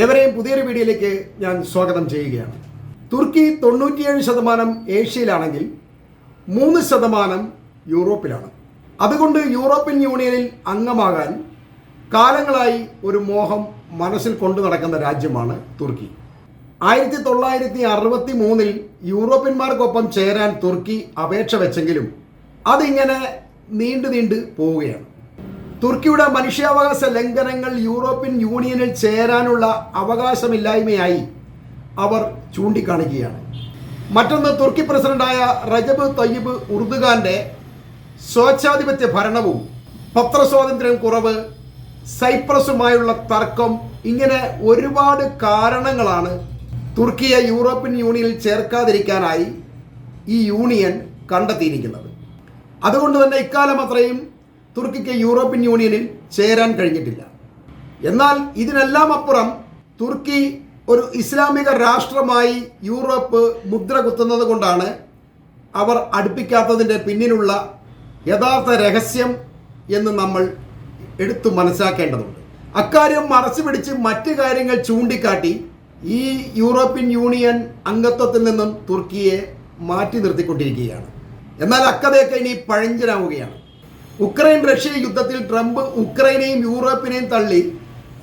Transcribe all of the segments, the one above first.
ഏവരെയും പുതിയൊരു വീഡിയോയിലേക്ക് ഞാൻ സ്വാഗതം ചെയ്യുകയാണ്. തുർക്കി തൊണ്ണൂറ്റിയേഴ് ശതമാനം ഏഷ്യയിലാണെങ്കിൽ മൂന്ന് ശതമാനം യൂറോപ്പിലാണ്. അതുകൊണ്ട് യൂറോപ്യൻ യൂണിയനിൽ അംഗമാകാൻ കാലങ്ങളായി ഒരു മോഹം മനസ്സിൽ കൊണ്ടു നടക്കുന്ന രാജ്യമാണ് തുർക്കി. ആയിരത്തി തൊള്ളായിരത്തി അറുപത്തി മൂന്നിൽ യൂറോപ്യന്മാർക്കൊപ്പം ചേരാൻ തുർക്കി അപേക്ഷ വെച്ചെങ്കിലും അതിങ്ങനെ നീണ്ടു നീണ്ടു പോവുകയാണ്. തുർക്കിയുടെ മനുഷ്യാവകാശ ലംഘനങ്ങൾ യൂറോപ്യൻ യൂണിയനിൽ ചേരാനുള്ള അവകാശമില്ലായ്മയായി അവർ ചൂണ്ടിക്കാണിക്കുകയാണ്. മറ്റൊന്ന് തുർക്കി പ്രസിഡന്റായ റജബ് തയ്യബ് ഉർദുഖാന്റെ സ്വേച്ഛാധിപത്യ ഭരണവും പത്രസ്വാതന്ത്ര്യം കുറവ് സൈപ്രസുമായുള്ള തർക്കം ഇങ്ങനെ ഒരുപാട് കാരണങ്ങളാണ് തുർക്കിയെ യൂറോപ്യൻ യൂണിയനിൽ ചേർക്കാതിരിക്കാനായി ഈ യൂണിയൻ കണ്ടെത്തിയിരിക്കുന്നത്. അതുകൊണ്ട് തന്നെ ഇക്കാലം അത്രയും തുർക്കിക്ക് യൂറോപ്യൻ യൂണിയനിൽ ചേരാൻ കഴിഞ്ഞിട്ടില്ല. എന്നാൽ ഇതിനെല്ലാം അപ്പുറം തുർക്കി ഒരു ഇസ്ലാമിക രാഷ്ട്രമായി യൂറോപ്പ് മുദ്ര കുത്തുന്നത് കൊണ്ടാണ് അവർ അടുപ്പിക്കാത്തതിന്റെ പിന്നിലുള്ള യഥാർത്ഥ രഹസ്യം എന്ന് നമ്മൾ എടുത്തു മനസ്സിലാക്കേണ്ടതുണ്ട്. അക്കാര്യം മറച്ചു പിടിച്ച് മറ്റു കാര്യങ്ങൾ ചൂണ്ടിക്കാട്ടി ഈ യൂറോപ്യൻ യൂണിയൻ അംഗത്വത്തിൽ നിന്നും തുർക്കിയെ മാറ്റി നിർത്തിക്കൊണ്ടിരിക്കുകയാണ്. എന്നാൽ അക്കഥയൊക്കെ ഇനി പഴഞ്ചനാവുകയാണ്. ഉക്രൈൻ റഷ്യ യുദ്ധത്തിൽ ട്രംപ് ഉക്രൈനെയും യൂറോപ്പിനെയും തള്ളി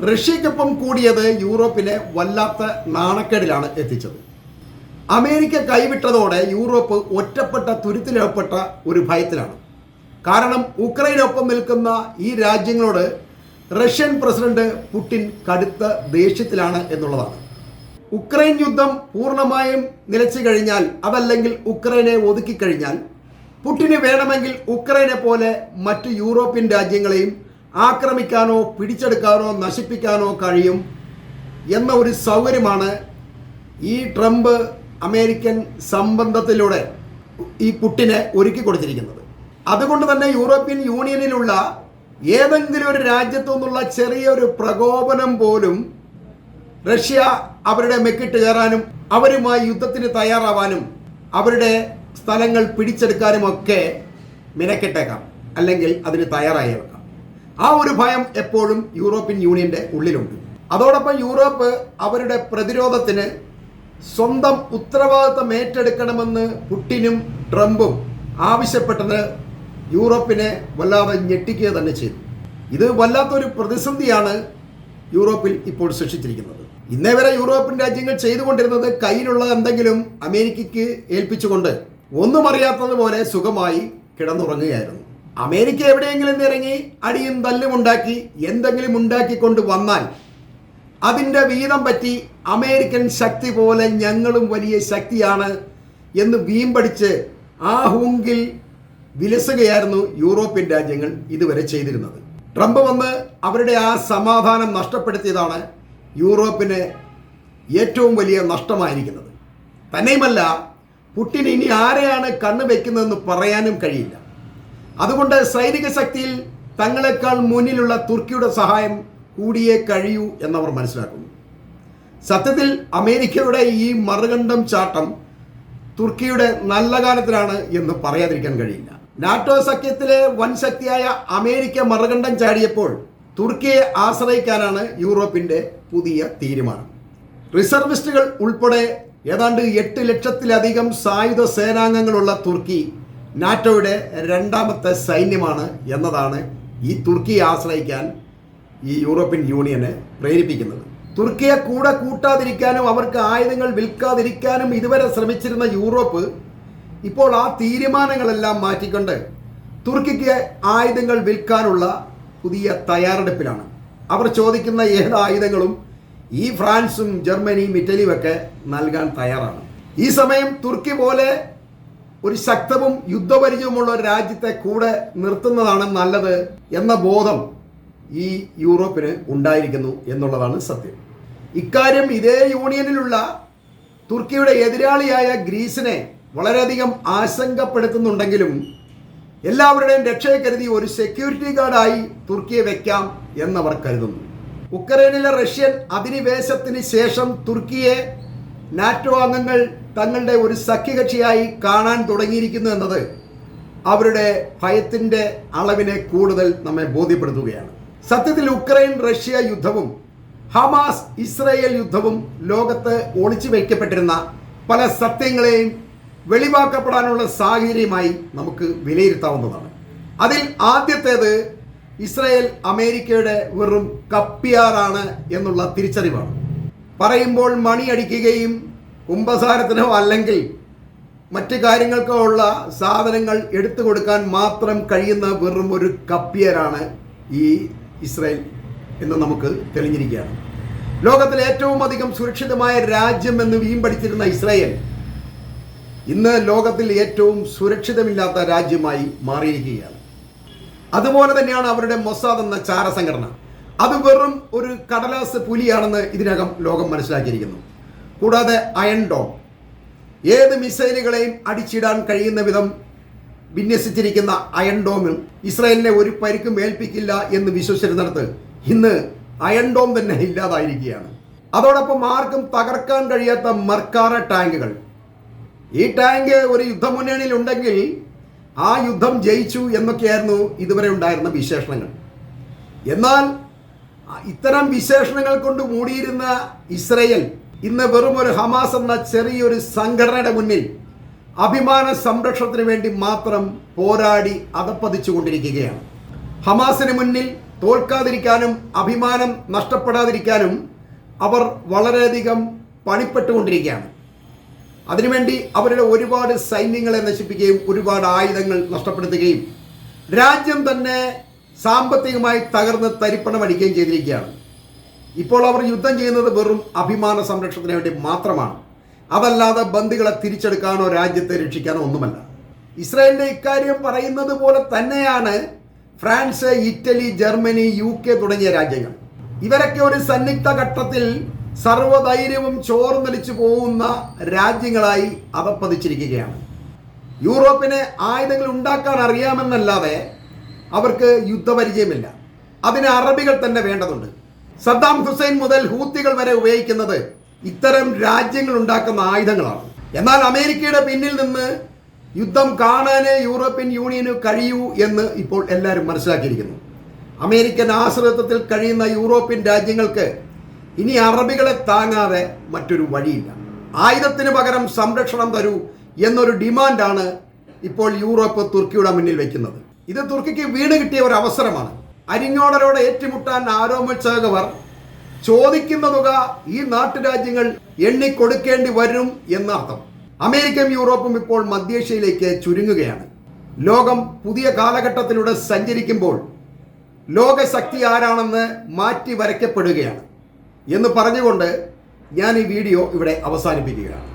റഷ്യക്കൊപ്പം കൂടിയത് യൂറോപ്പിനെ വല്ലാത്ത നാണക്കേടിലാണ് എത്തിച്ചത്. അമേരിക്ക കൈവിട്ടതോടെ യൂറോപ്പ് ഒറ്റപ്പെട്ട തുരുത്തിലേർപ്പെട്ട ഒരു ഭയത്തിലാണ്. കാരണം ഉക്രൈനൊപ്പം നിൽക്കുന്ന ഈ രാജ്യങ്ങളോട് റഷ്യൻ പ്രസിഡന്റ് പുടിൻ കടുത്ത ദേഷ്യത്തിലാണ് എന്നുള്ളതാണ്. ഉക്രൈൻ യുദ്ധം പൂർണമായും നിലച്ചു കഴിഞ്ഞാൽ അതല്ലെങ്കിൽ ഉക്രൈനെ ഒതുക്കിക്കഴിഞ്ഞാൽ പുടിന് വേണമെങ്കിൽ ഉക്രൈനെ പോലെ മറ്റ് യൂറോപ്യൻ രാജ്യങ്ങളെയും ആക്രമിക്കാനോ പിടിച്ചെടുക്കാനോ നശിപ്പിക്കാനോ കഴിയും എന്ന ഒരു സൗകര്യമാണ് ഈ ട്രംപ് അമേരിക്കൻ സംബന്ധത്തിലൂടെ ഈ പുട്ടിനെ ഒരുക്കി കൊടുത്തിരിക്കുന്നത്. അതുകൊണ്ട് തന്നെ യൂറോപ്യൻ യൂണിയനിലുള്ള ഏതെങ്കിലും ഒരു രാജ്യത്തു നിന്നുള്ള ചെറിയൊരു പ്രകോപനം പോലും റഷ്യ അവരുടെ മെക്കിട്ട് കയറാനും അവരുമായി യുദ്ധത്തിന് തയ്യാറാവാനും അവരുടെ സ്ഥലങ്ങൾ പിടിച്ചെടുക്കാനും ഒക്കെ മിനക്കെട്ടേക്കാം. അല്ലെങ്കിൽ അതിന് തയ്യാറായേക്കാം ആ ഒരു ഭയം എപ്പോഴും യൂറോപ്യൻ യൂണിയന്റെ ഉള്ളിലുണ്ട്. അതോടൊപ്പം യൂറോപ്പ് അവരുടെ പ്രതിരോധത്തിന് സ്വന്തം ഉത്തരവാദിത്തം ഏറ്റെടുക്കണമെന്ന് പുട്ടിനും ട്രംപും ആവശ്യപ്പെട്ടത് യൂറോപ്പിനെ വല്ലാതെ ഞെട്ടിക്കുക തന്നെ ചെയ്തു. ഇത് വല്ലാത്തൊരു പ്രതിസന്ധിയാണ് യൂറോപ്പിൽ ഇപ്പോൾ സൃഷ്ടിച്ചിരിക്കുന്നത്. ഇന്നേ വരെ യൂറോപ്യൻ രാജ്യങ്ങൾ ചെയ്തുകൊണ്ടിരുന്നത് കയ്യിലുള്ള എന്തെങ്കിലും അമേരിക്കയ്ക്ക് ഏൽപ്പിച്ചുകൊണ്ട് ഒന്നും അറിയാത്തതുപോലെ സുഖമായി കിടന്നുറങ്ങുകയായിരുന്നു. അമേരിക്ക എവിടെയെങ്കിലും ഇറങ്ങി അടിയും തല്ലും ഉണ്ടാക്കി എന്തെങ്കിലും ഉണ്ടാക്കിക്കൊണ്ട് വന്നാൽ അതിന്റെ വീതം പറ്റി അമേരിക്കൻ ശക്തി പോലെ ഞങ്ങളും വലിയ ശക്തിയാണ് എന്ന് വീമ്പടിച്ച് ആ ഹൂങ്കിൽ വിലസുകയായിരുന്നു യൂറോപ്യൻ രാജ്യങ്ങൾ ഇതുവരെ ചെയ്തിരുന്നത്. ട്രംപ് വന്ന് അവരുടെ ആ സമാധാനം നഷ്ടപ്പെടുത്തിയതാണ് യൂറോപ്പിന് ഏറ്റവും വലിയ നഷ്ടമായിരിക്കുന്നത്. തന്നെയുമല്ല പുട്ടിൻ ഇനി ആരെയാണ് കണ്ണു വെക്കുന്നതെന്ന് പറയാനും കഴിയില്ല. അതുകൊണ്ട് സൈനിക ശക്തിയിൽ തങ്ങളെക്കാൾ മുന്നിലുള്ള തുർക്കിയുടെ സഹായം കൂടിയേ കഴിയൂ എന്നവർ മനസ്സിലാക്കുന്നു. സത്യത്തിൽ അമേരിക്കയുടെ ഈ മറുകണ്ഠം ചാട്ടം തുർക്കിയുടെ നല്ല കാലത്തിലാണ് എന്ന് പറയാതിരിക്കാൻ കഴിയില്ല. നാറ്റോ സഖ്യത്തിലെ വൻ ശക്തിയായ അമേരിക്ക മറുകണ്ഠം ചാടിയപ്പോൾ തുർക്കിയെ ആശ്രയിക്കാനാണ് യൂറോപ്പിന്റെ പുതിയ തീരുമാനം. റിസർവിസ്റ്റുകൾ ഉൾപ്പെടെ ഏതാണ്ട് എട്ട് ലക്ഷത്തിലധികം സായുധ സേനാംഗങ്ങളുള്ള തുർക്കി നാറ്റോയുടെ രണ്ടാമത്തെ സൈന്യമാണ് എന്നതാണ് ഈ തുർക്കിയെ ആശ്രയിക്കാൻ ഈ യൂറോപ്യൻ യൂണിയനെ പ്രേരിപ്പിക്കുന്നത്. തുർക്കിയെ കൂടെ കൂട്ടാതിരിക്കാനും അവർക്ക് ആയുധങ്ങൾ വിൽക്കാതിരിക്കാനും ഇതുവരെ ശ്രമിച്ചിരുന്ന യൂറോപ്പ് ഇപ്പോൾ ആ തീരുമാനങ്ങളെല്ലാം മാറ്റിക്കൊണ്ട് തുർക്കിക്ക് ആയുധങ്ങൾ വിൽക്കാനുള്ള പുതിയ തയ്യാറെടുപ്പിലാണ്. അവർ ചോദിക്കുന്ന ഏത് ആയുധങ്ങളും ഈ ഫ്രാൻസും ജർമ്മനിയും ഇറ്റലിയും ഒക്കെ നൽകാൻ തയ്യാറാണ്. ഈ സമയം തുർക്കി പോലെ ഒരു ശക്തവും യുദ്ധപരിചയമുള്ള ഒരു രാജ്യത്തെ കൂടെ നിർത്തുന്നതാണ് നല്ലത് എന്ന ബോധം ഈ യൂറോപ്പിന് ഉണ്ടായിരിക്കുന്നു എന്നുള്ളതാണ് സത്യം. ഇക്കാര്യം ഇതേ യൂണിയനിലുള്ള തുർക്കിയുടെ എതിരാളിയായ ഗ്രീസിനെ വളരെയധികം ആശങ്കപ്പെടുത്തുന്നുണ്ടെങ്കിലും എല്ലാവരുടെയും രക്ഷയെ കരുതി ഒരു സെക്യൂരിറ്റി ഗാർഡായി തുർക്കിയെ വെക്കാം എന്നവർ കരുതുന്നു. ഉക്രൈനിലെ റഷ്യൻ അധിനിവേശത്തിന് ശേഷം തുർക്കിയെ നാറ്റോ അംഗങ്ങൾ തങ്ങളുടെ ഒരു സഖ്യകക്ഷിയായി കാണാൻ തുടങ്ങിയിരിക്കുന്നു എന്നത് അവരുടെ ഭയത്തിന്റെ അളവിനെ കൂടുതൽ നമ്മെ ബോധ്യപ്പെടുത്തുകയാണ്. സത്യത്തിൽ ഉക്രൈൻ റഷ്യ യുദ്ധവും ഹമാസ് ഇസ്രയേൽ യുദ്ധവും ലോകത്ത് ഒളിച്ചു വയ്ക്കപ്പെട്ടിരുന്ന പല സത്യങ്ങളെയും വെളിവാക്കപ്പെടാനുള്ള സാഹചര്യമായി നമുക്ക് വിലയിരുത്താവുന്നതാണ്. അതിൽ ആദ്യത്തേത് ഇസ്രയേൽ അമേരിക്കയുടെ വെറും കപ്പിയാറാണ് എന്നുള്ള തിരിച്ചറിവാണ്. പറയുമ്പോൾ മണിയടിക്കുകയും കുംഭസാരത്തിനോ അല്ലെങ്കിൽ മറ്റു കാര്യങ്ങൾക്കോ ഉള്ള സാധനങ്ങൾ എടുത്തു കൊടുക്കാൻ മാത്രം കഴിയുന്ന വെറും ഒരു കപ്പിയരാണ് ഈ ഇസ്രായേൽ എന്ന് നമുക്ക് തെളിഞ്ഞിരിക്കുകയാണ്. ലോകത്തിലെ ഏറ്റവും അധികം സുരക്ഷിതമായ രാജ്യം എന്ന് വീമ്പടിച്ചിരുന്ന ഇസ്രായേൽ ഇന്ന് ലോകത്തിൽ ഏറ്റവും സുരക്ഷിതമില്ലാത്ത രാജ്യമായി മാറിയിരിക്കുകയാണ്. അതുപോലെ തന്നെയാണ് അവരുടെ മൊസാദ് എന്ന ചാര സംഘടന അത് വെറും ഒരു കടലാസ് പുലിയാണെന്ന് ഇതിനകം ലോകം മനസ്സിലാക്കിയിരിക്കുന്നു. കൂടാതെ അയൺ ഡോം ഏത് മിസൈലുകളെയും അടിച്ചിടാൻ കഴിയുന്ന വിധം വിന്യസിച്ചിരിക്കുന്ന അയൺ ഡോമിൽ ഇസ്രായേലിനെ ഒരു പരിക്കും ഏൽപ്പിക്കില്ല എന്ന് വിശ്വസിച്ചിരുന്നിടത്ത് ഇന്ന് അയൺ ഡോം തന്നെ ഇല്ലാതായിരിക്കുകയാണ്. അതോടൊപ്പം ആർക്കും തകർക്കാൻ കഴിയാത്ത മർക്കാറ ടാങ്കുകൾ. ഈ ടാങ്ക് ഒരു യുദ്ധമുന്നണിയിൽ ഉണ്ടെങ്കിൽ ആ യുദ്ധം ജയിച്ചു എന്നൊക്കെയായിരുന്നു ഇതുവരെ ഉണ്ടായിരുന്ന വിശേഷണങ്ങൾ. എന്നാൽ ഇത്തരം വിശേഷണങ്ങൾ കൊണ്ട് മൂടിയിരുന്ന ഇസ്രയേൽ ഇന്ന് വെറും ഒരു ഹമാസ് എന്ന ചെറിയൊരു സംഘടനയുടെ മുന്നിൽ അഭിമാന സംരക്ഷണത്തിന് വേണ്ടി മാത്രം പോരാടി അതപ്പതിച്ചു കൊണ്ടിരിക്കുകയാണ് ഹമാസിന് മുന്നിൽ തോൽക്കാതിരിക്കാനും അഭിമാനം നഷ്ടപ്പെടാതിരിക്കാനും അവർ വളരെയധികം പണിപ്പെട്ടുകൊണ്ടിരിക്കുകയാണ്. അതിനുവേണ്ടി അവരുടെ ഒരുപാട് സൈന്യങ്ങളെ നശിപ്പിക്കുകയും ഒരുപാട് ആയുധങ്ങൾ നഷ്ടപ്പെടുത്തുകയും രാജ്യം തന്നെ സാമ്പത്തികമായി തകർന്ന് തരിപ്പണമടിക്കുകയും ചെയ്തിരിക്കുകയാണ്. ഇപ്പോൾ അവർ യുദ്ധം ചെയ്യുന്നത് വെറും അഭിമാന സംരക്ഷണത്തിന് വേണ്ടി മാത്രമാണ്. അതല്ലാതെ ബന്ദികളെ തിരിച്ചെടുക്കാനോ രാജ്യത്തെ രക്ഷിക്കാനോ ഒന്നുമല്ല. ഇസ്രായേലിന്റെ ഇക്കാര്യം പറയുന്നത് പോലെ തന്നെയാണ് France Italy Germany U K തുടങ്ങിയ രാജ്യങ്ങൾ. ഇവരൊക്കെ ഒരു സന്നിഗ്ധ ഘട്ടത്തിൽ സർവധൈര്യവും ചോർന്നലിച്ചു പോകുന്ന രാജ്യങ്ങളായി അതപ്പതിച്ചിരിക്കുകയാണ് യൂറോപ്പിനെ ആയുധങ്ങൾ ഉണ്ടാക്കാൻ അറിയാമെന്നല്ലാതെ അവർക്ക് യുദ്ധപരിചയമില്ല. അതിന് അറബികൾ തന്നെ വേണ്ടതുണ്ട്. സദ്ദാം ഹുസൈൻ മുതൽ ഹൂത്തികൾ വരെ ഉപയോഗിക്കുന്നത് ഇത്തരം രാജ്യങ്ങൾ ഉണ്ടാക്കുന്ന ആയുധങ്ങളാണ്. എന്നാൽ അമേരിക്കയുടെ പിന്നിൽ നിന്ന് യുദ്ധം കാണാനേ യൂറോപ്യൻ യൂണിയന് കഴിയൂ എന്ന് ഇപ്പോൾ എല്ലാവരും മനസ്സിലാക്കിയിരിക്കുന്നു. അമേരിക്കൻ ആശ്രിതത്വത്തിൽ കഴിയുന്ന യൂറോപ്യൻ രാജ്യങ്ങൾക്ക് ഇനി അറബികളെ താങ്ങാതെ മറ്റൊരു വഴിയില്ല. ആയുധത്തിന് പകരം സംരക്ഷണം തരൂ എന്നൊരു ഡിമാൻഡാണ് ഇപ്പോൾ യൂറോപ്പ് തുർക്കിയുടെ മുന്നിൽ വെക്കുന്നത്. ഇത് തുർക്കിക്ക് വീണ് കിട്ടിയ ഒരു അവസരമാണ്. അരിഞ്ഞോടരോട് ഏറ്റുമുട്ടാൻ ആരോപിച്ചവർ ചോദിക്കുന്ന തുക ഈ നാട്ടുരാജ്യങ്ങൾ എണ്ണിക്കൊടുക്കേണ്ടി വരും എന്നർത്ഥം. അമേരിക്കയും യൂറോപ്പും ഇപ്പോൾ മധ്യേഷ്യയിലേക്ക് ചുരുങ്ങുകയാണ്. ലോകം പുതിയ കാലഘട്ടത്തിലൂടെ സഞ്ചരിക്കുമ്പോൾ ലോകശക്തി ആരാണെന്ന് മാറ്റി വരയ്ക്കപ്പെടുകയാണ്. എന്ന് പറഞ്ഞുകൊണ്ട് ഞാൻ ഈ വീഡിയോ ഇവിടെ അവസാനിപ്പിക്കുകയാണ്.